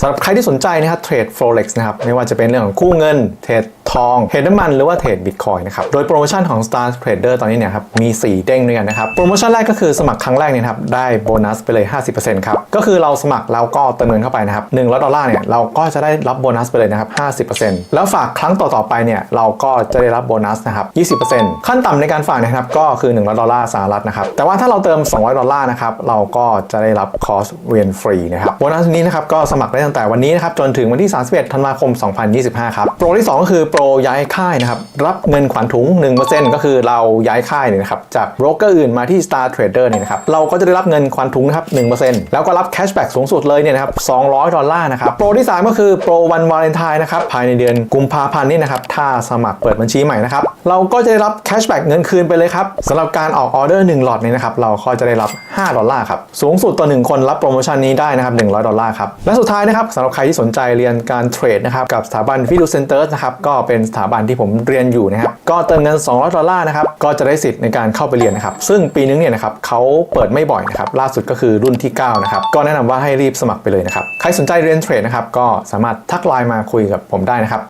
สำหรับใครที่สนใจนะครับเทรด forex นะครับไม่ว่าจะเป็นเรื่องของกู้เงินเทรด ทองเทรดน้ำมันหรือว่าเทรดบิตคอยนะครับ โดยโปรโมชั่นของ Star Trader ตอนนี้เนี่ยครับมี 4 เด้งด้วยกันนะครับ โปรโมชั่นแรกก็คือสมัครครั้งแรกเนี่ยครับได้โบนัสไปเลย 50%ครับ ก็คือเราสมัครแล้วก็เติมเงินเข้าไปนะครับ100ดอลลาร์เนี่ยเราก็จะได้รับโบนัสไปเลยนะครับ50%แล้วฝากครั้งต่อๆไปเนี่ยเราก็จะได้รับโบนัสนะครับ20%ขั้นต่ำในการฝากนะครับก็คือ100ดอลลาร์สหรัฐนะครับแต่ว่าถ้าเราเติม 200ดอลลาร์นะครับเราก็จะได้รับคอร์สเรียนฟรีนะครับโบนัสนี้นะครับก็สมัครได้ตั้งแต่วันนี้นะครับจนถึงวันที่ 31 ธันวาคม 2025 ครับโปรที่ 2 ก็คือโปรรย้ายค่ายนะครับ รับเงินขวัญถุง 1%ก็คือเราย้ายค่ายเนี่ยนะครับ จากโบรกเกอร์อื่นมาที่ Star Trader เนี่ยนะครับ เราก็จะได้รับเงินขวัญถุงนะครับ 1%แล้วก็รับแคชแบ็กสูงสุดเลยเนี่ยนะครับ 200 ดอลลาร์นะครับ โปรที่ 3 ก็คือโปรวันวาเลนไทน์นะครับ ภายในเดือนกุมภาพันธ์นี่นะครับ ถ้าสมัครเปิดบัญชีใหม่นะครับ เราก็จะได้รับแคชแบ็กเงินคืนไปเลยครับสำหรับการออกออเดอร์1หลอดนี่ยนะครับเราก็จะได้รับ 5 ดอลลาร์ครับสูงสุดต่อ1คนรับโปรโมชั่นนี้ได้นะครับ100 ดอลลาร์ครับและสุดท้ายนะครับสำหรับใครที่สนใจเรียนการเทรดนะครับกับสถาบันฟิดูเซนเตอร์นะครับก็เป็นสถาบันที่ผมเรียนอยู่นะครับก็เติมเงิน 200 ดอลลาร์นะครับก็จะได้สิทธิ์ในการเข้าไปเรียนนะครับซึ่งปีนึงเนี่ยนะครับเขาเปิดไม่บ่อยนะครับล่าสุดก็คือรุ่นที่9นะครับก็แนะนำว่าให้รีบสมัครไปเลยนะครับใครสนใจเรียนเทรดนะครับก็สามารถทักไลน์มาคุยกับผมได้นะครับ